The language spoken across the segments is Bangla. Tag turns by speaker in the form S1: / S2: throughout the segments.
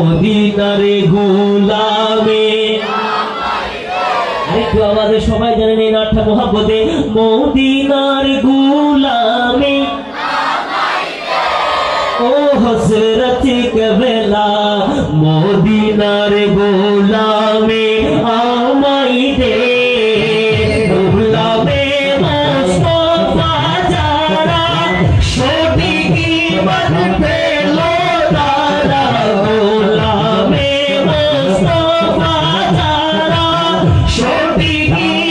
S1: মদিনারে গোলামে। আরেকটু আমাদের সবাই জানেন এই নাটটা মহাব্বতে, মদিনার গোলামে। ও হসরত কবেলা, মদিনার গোলামে।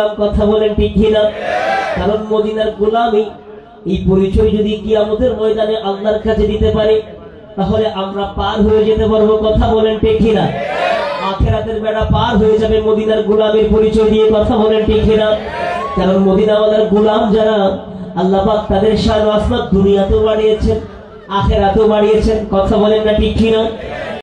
S1: গোলাম কথা বলেন ঠিক কিনা কারণ মদিনার গোলামই এই পরিচয় যদি কিয়ামতের ময়দানে আল্লাহর কাছে দিতে পারে, তাহলে আমরা পার হয়ে যেতে পারব কথা বলেন ঠিক কিনা? আখেরাতের বেড়া পার হয়ে যাবে মদিনার গোলামের পরিচয় দিয়ে কথা বলেন ঠিক কিনা? কারণ মদিনাওয়ালার গোলাম যারা, আল্লাহ পাক তাদের শান আসমাত দুনিয়াতেও বাড়িয়েছেন আখেরাতেও বাড়িয়েছেন কথা বলেন না ঠিক কিনা?